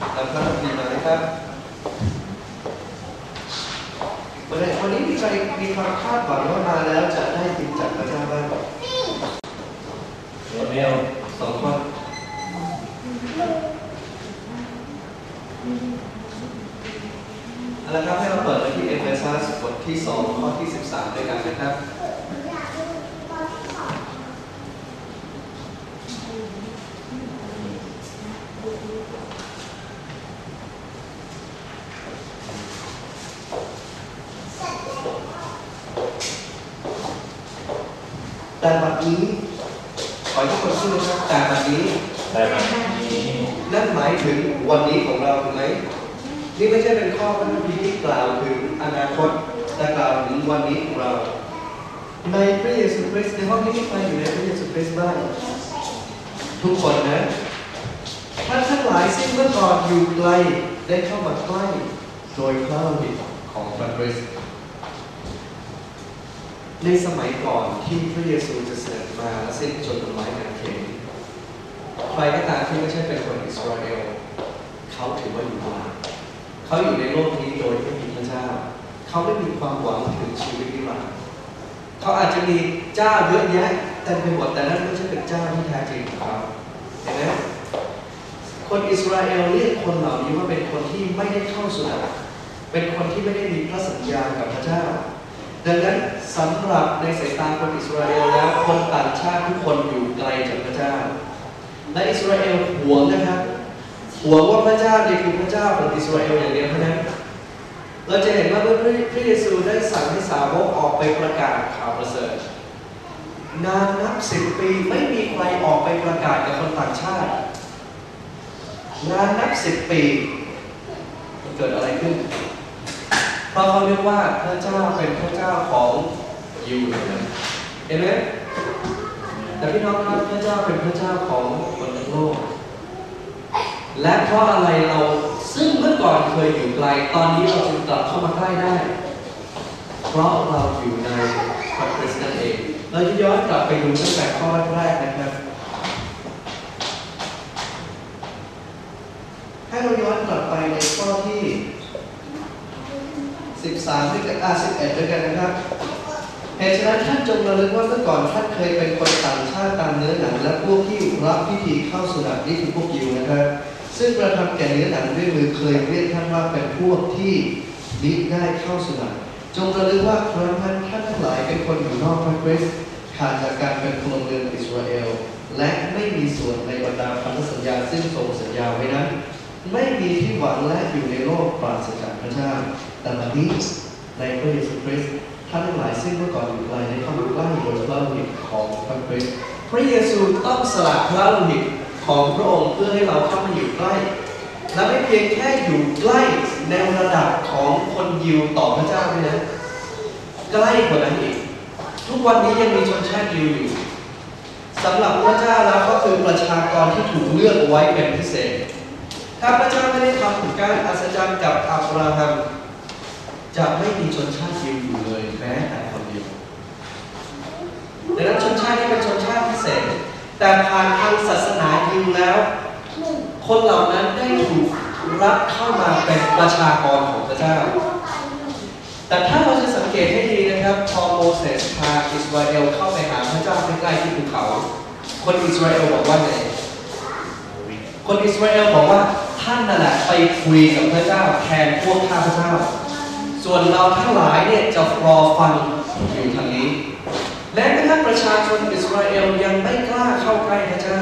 นำพระคัมภีร์มานะครับวันนี้วันนี้มีใครมีความคาดหวังว่ามาแล้วจะได้ติดจากพระเจ้าบ้างเอเมลสองคนเอาละครับให้เราเปิดไปที่เอเฟซัสบทที่2ข้อที่ 13 ด้วยกันนะครับ แต่บัดนี้ขอให้ทุกคนพูดนะครับแต่บัดนี้แต่แบบนี้ นั่นหมายถึงวันนี้ของเราถูกไหมนี่ไม่ใช่เป็นข้อพระคัมภีร์ที่กล่าวถึงอนาคตแต่กล่าวถึงวันนี้ของเรา ในพระเยซูคริสต์ในห้องนี้มีใครอยู่ในพระเยซูคริสต์บ้างทุกคนนะท่านทั้งหลายซึ่งเมื่อก่อนอยู่ไกลได้เข้ามาใกล้โดยพระโลหิตของพระคริสต์ ในสมัยก่อนที่พระเยซูจะเสด็จมาและสิ้นจนบนไม้กางเขนใครก็ตามที่ไม่ใช่เป็นคนอิสราเอลเขาถือว่าอยู่ไกลเขาอยู่ในโลกนี้โดยไม่มีพระเจ้า เขาไม่มีความหวังถึงชีวิตนิรันดร์เขาอาจจะมีเจ้าเยอะแยะเต็มไปหมดแต่นั่นไม่ใช่เป็นเจ้าที่แท้จริงของเขาเห็นไหมคนอิสราเอลเรียกคนเหล่านี้ว่าเป็นคนที่ไม่ได้เข้าสู่เป็นคนที่ไม่ได้มีพระสัญญากับพระเจ้า ดังนั้นสำหรับในสายตาคนอิสราเอลแล้วคนต่างชาติทุกคนอยู่ไกลจากพระเจ้า และอิสราเอลหวงนะครับหวงว่าพระเจ้าเนี่ยคือพระเจ้าของอิสราเอลอย่างเดียวเท่านั้นเราจะเห็นว่าเมื่อพระเยซูได้สั่งให้สาวกออกไปประกาศข่าวประเสริฐนานนับสิบปีไม่มีใครออกไปประกาศกับคนต่างชาตินานนับสิบปีมันเกิดอะไรขึ้น ราะเขาเรียกว่าพระเจ้าเป็นพระเจ้าของยิวนะเห็นไหมแต่พี่น้องครับพระเจ้าเป็นพระเจ้าของคนทั้งโลก และเพราะอะไรเราซึ่งเมื่อก่อนเคยอยู่ไกล ตอนนี้เราจึงกลับเข้ามาใกล้ได้ เพราะเราอยู่ในพระคริสต์นั่นเอง เราจะย้อนกลับไปดูตั้งแต่ข้อแรกๆนะครับ ให้เราย้อนกลับไปในข้อที่ 13ด้วยกันอ่า11ด้วยกันนะครับเหตุฉะนั้นท่านจงระลึกว่าเมื่อก่อนท่านเคยเป็นคนต่างชาติตามเนื้อหนัง และพวกที่รับพิธีเข้าสุนัตนี่คือพวกยิวนะครับ ซึ่งกระทำแก่เนื้อหนังด้วยมือเคยเรียกท่านว่าเป็นพวกที่มิได้เข้าสุนัตจงระลึกว่าครั้งนั้นท่านทั้งหลายเป็นคนอยู่นอกพระคริสต์ขาดจากการเป็นพลเมืองอิสราเอลและไม่มีส่วนในบรรดาพันธสัญญาซึ่งทรงสัญญาไว้นั้น ไม่มีที่หวังและอยู่ในโลกปราศจากพระเจ้า แต่บัดนี้ในพระเยซูคริสต์ท่านทั้งหลายซึ่งเมื่อก่อนอยู่ไกลได้เข้ามาใกล้โดยพระโลหิตของพระคริสต์พระเยซูต้องสละพระโลหิตของพระองค์เพื่อให้เราเข้ามาอยู่ใกล้และไม่เพียงแค่อยู่ใกล้ในระดับของคนยิวต่อพระเจ้าด้วยนะใกล้กว่านั้นอีกทุกวันนี้ยังมีชนชาติยิวอยู่สำหรับพระเจ้าแล้วก็คือประชากรที่ถูกเลือกไว้เป็นพิเศษ ถ้าพระเจ้าไม่ได้ทำการอัศจรรย์กับอับราฮัม จะไม่มีชนชาติยิวอยู่เลยแม้แต่คนเดียวดังนั้นชนชาตินี้เป็นชนชาติพิเศษ แต่ผ่านทางศาสนายิวแล้ว คนเหล่านั้นได้ถูกรับเข้ามาเป็นประชากรของพระเจ้า แต่ถ้าเราจะสังเกตให้ดีนะครับ พอโมเสสพาอิสราเอลเข้าไปหาพระเจ้าใกล้ๆที่ภูเขา คนอิสราเอลบอกว่าไง คนอิสราเอลบอกว่าท่านนั่นแหละไปคุยกับพระเจ้าแทนพวกข้าพระเจ้า ส่วนเราทั้งหลายเนี่ยจะรอฟังอยู่ทางนี้ และกระทั่งประชาชนอิสราเอลยังไม่กล้าเข้าใกล้พระเจ้า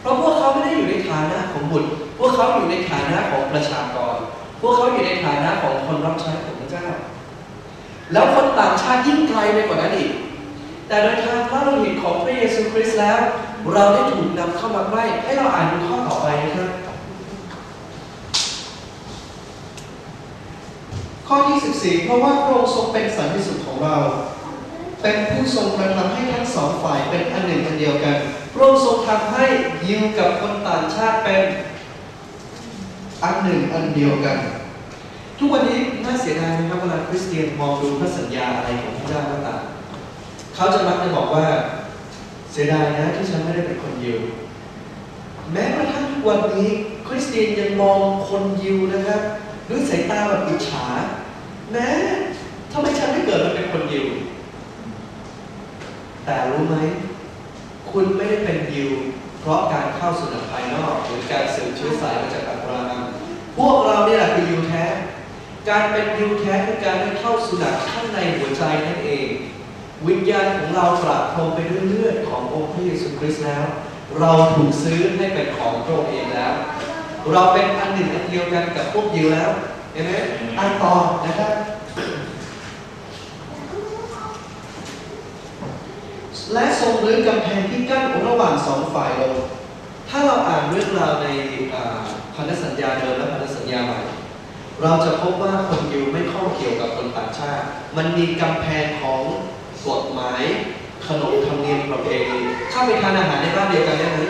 เพราะพวกเขาไม่ได้อยู่ในฐานะของบุตร พวกเขาอยู่ในฐานะของประชากร พวกเขาอยู่ในฐานะของคนรับใช้ของพระเจ้า แล้วคนต่างชาติยิ่งไกลไปกว่านั้นอีก แต่โดยทางพระโลหิตของพระเยซูคริสต์แล้ว เราได้ถูกนำเข้ามาใกล้ให้เราอ่านดูข้อต่อไปนะครับ ข้อที่ 14 เพราะว่าพระองค์ทรงเป็นสันติสุขของเรา เป็นผู้ทรงกระทำให้ทั้งสองฝ่ายเป็นอันหนึ่งอันเดียวกัน พระองค์ทรงทำให้ยิวกับคนต่างชาติเป็นอันหนึ่งอันเดียวกัน ทุกวันนี้น่าเสียดายนะครับเวลาคริสเตียนมองดูพระสัญญาอะไรของพระเจ้าก็ตามเขาจะมักจะบอกว่าเสียดายนะที่ฉันไม่ได้เป็นคนยิวแม้กระทั่งทุกวันนี้คริสเตียนยังมองคนยิวนะครับด้วยสายตาแบบอิจฉา แม้ทำไมฉันไม่เกิดมาเป็นคนยิว แต่รู้ไหม คุณไม่ได้เป็นยิว เพราะการเข้าสู่นักภายนอกหรือการสืบเชื้อสายมาจากอับราฮัมพวกเราเนี่ยแหละคือยิวแท้ การเป็นยิวแท้คือการได้เข้าสู่นักข้างในหัวใจนั่นเอง วิญญาณของเราปราบพรมไปด้วยเลือดขององค์พระเยซูคริสต์แล้ว เราถูกซื้อให้เป็นของพระองค์เองแล้ว เราเป็นอันหนึ่งอันเดียวกันกับพวกยิวแล้ว เห็นไหมอ่านต่อนะครับและทรงรื้อกำแพงที่กั้นระหว่างสองฝ่ายลง ถ้าเราอ่านเรื่องราวในพันธสัญญาเดิมและพันธสัญญาใหม่ เราจะพบว่าคนยิวไม่ข้องเกี่ยวกับคนต่างชาติ มันมีกำแพงของกฎหมายขนบธรรมเนียมประเพณีเข้าไปทานอาหารในบ้านเดียวกันได้ไหม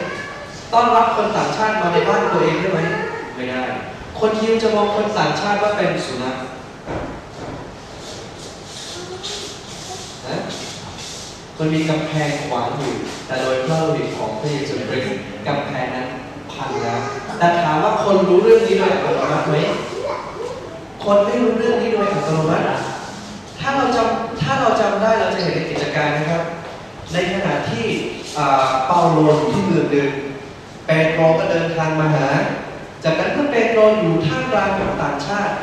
ต้อนรับคนต่างชาติมาในบ้านตัวเองได้ไหม ไม่ได้ คนยิวจะมองคนต่างชาติว่าเป็นสุนัขมันมีกำแพงขวางอยู่ แต่โดยพระฤทธิ์ของพระเยซูคริสต์กำแพงนั้นพังแล้ว แต่ถามว่าคนรู้เรื่องนี้โดยอัตโนมัติไหมคนไม่รู้เรื่องนี้โดยอัตโนมัติถ้าเราจำถ้าเราจำได้เราจะเห็นในกิจการนะครับ ในขณะที่เปาโลอยู่ที่เมืองหนึ่งเปโตรก็เดินทางมาหา จากนั้นเมื่อเปโตรอยู่ท่ามกลางคนต่างชาติ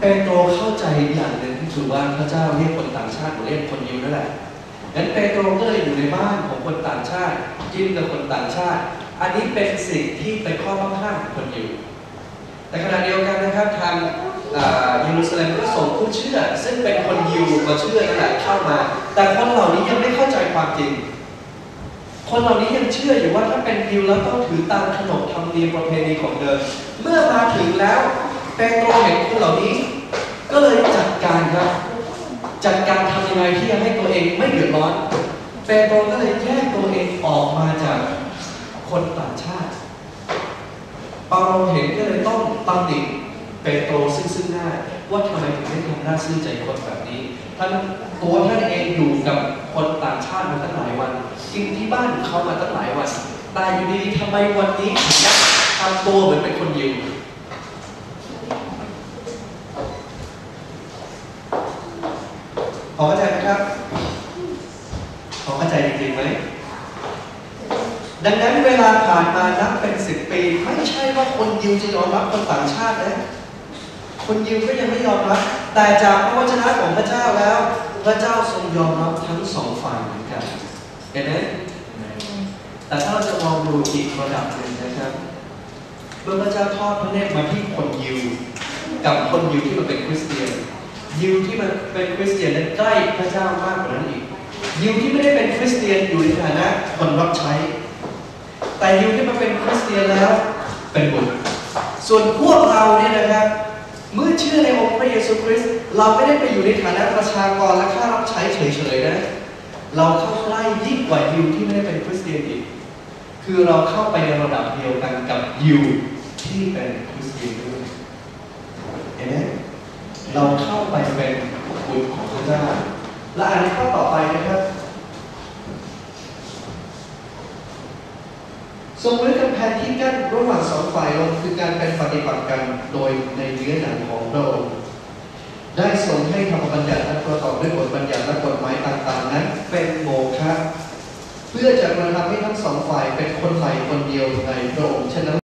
เปโตรเข้าใจอย่างหนึ่งที่ถือว่าพระเจ้าเรียกคนต่างชาติหรือเรียกคนยิวนั่นแหละงั้นเปโตรก็เลยอยู่ในบ้านของคนต่างชาติกินกับคนต่างชาติ อันนี้เป็นสิ่งที่เป็นข้อบังคับของคนยิวแต่ขณะเดียวกันนะครับทางเยรูซาเล็มก็ส่งผู้เชื่อ ซึ่งเป็นคนยิวมาเชื่อนั่นแหละเข้ามา แต่คนเหล่านี้ยังไม่เข้าใจความจริง คนเหล่านี้ยังเชื่ออยู่ว่าถ้าเป็นยิวแล้วต้องถือตามขนบธรรมเนียมประเพณีของเดิม เมื่อมาถึงแล้วเปโตรเห็นคนเหล่านี้ ก็เลยจัดการครับ จัดการทำยังไงที่จะให้ตัวเองไม่เดือดร้อนเปโตรก็เลยแยกตัวเองออกมาจากคนต่างชาติเปาโลเห็นก็เลยต้องตำหนิเปโตรซึ่งซึ่งหน้า ว่าทำไมถึงได้ทำหน้าซื่อใจคนแบบนี้ท่านตัวท่านเองอยู่กับคนต่างชาติมาตั้งหลายวันกินที่บ้านเขามาตั้งหลายวันแต่อยู่ดีๆทำไมวันนี้ถึงทำตัวเหมือนเป็นคนยิวพอเข้าใจไหมครับพอเข้าใจจริงๆไหมดังนั้นเวลาผ่านมานับเป็นสิบปี ไม่ใช่ว่าคนยิวจะยอมรับคนต่างชาตินะ คนยิวก็ยังไม่ยอมรับ แต่จากพระวจนะของพระเจ้าแล้ว พระเจ้าทรงยอมรับทั้งสองฝ่ายเหมือนกัน เห็นไหมแต่ถ้าเราจะมองดูอีกระดับหนึ่งนะครับ เมื่อพระเจ้าทอดพระเนตรมาที่คนยิว กับคนยิวที่มันเป็นคริสเตียน ยิวที่มันเป็นคริสเตียนนั้นใกล้พระเจ้ามากกว่านั้นอีก ยิวที่ไม่ได้เป็นคริสเตียนอยู่ในฐานะคนรับใช้ แต่ยิวที่มาเป็นคริสเตียนแล้วเป็นบุตรส่วนพวกเราเนี่ยนะครับ เมื่อเชื่อในองค์พระเยซูคริสต์เราไม่ได้ไปอยู่ในฐานะประชากรและข้ารับใช้เฉยๆนะ เราเข้าใกล้ยิ่งกว่ายิวที่ไม่ได้เป็นคริสเตียนอีก คือเราเข้าไปในระดับเดียวกันกับยิวที่เป็นคริสเตียนด้วยเห็นไหมเราเข้าไปเป็นบุตรของพระเจ้าและอันนี้ข้อต่อไปนะครับ ทรงรื้อกำแพงที่กั้นระหว่างสองฝ่ายลงคือการเป็นปฏิบัติกันโดยในเนื้อหนังของพระองค์ได้ทรงให้ธรรมบัญญัติและประกอบด้วยบทบัญญัติและกฎหมายต่างๆ นั้นเป็นโมฆะเพื่อจะกระทำให้ทั้งสองฝ่ายเป็นคนใหม่คนเดียวในพระองค์ฉะนั้น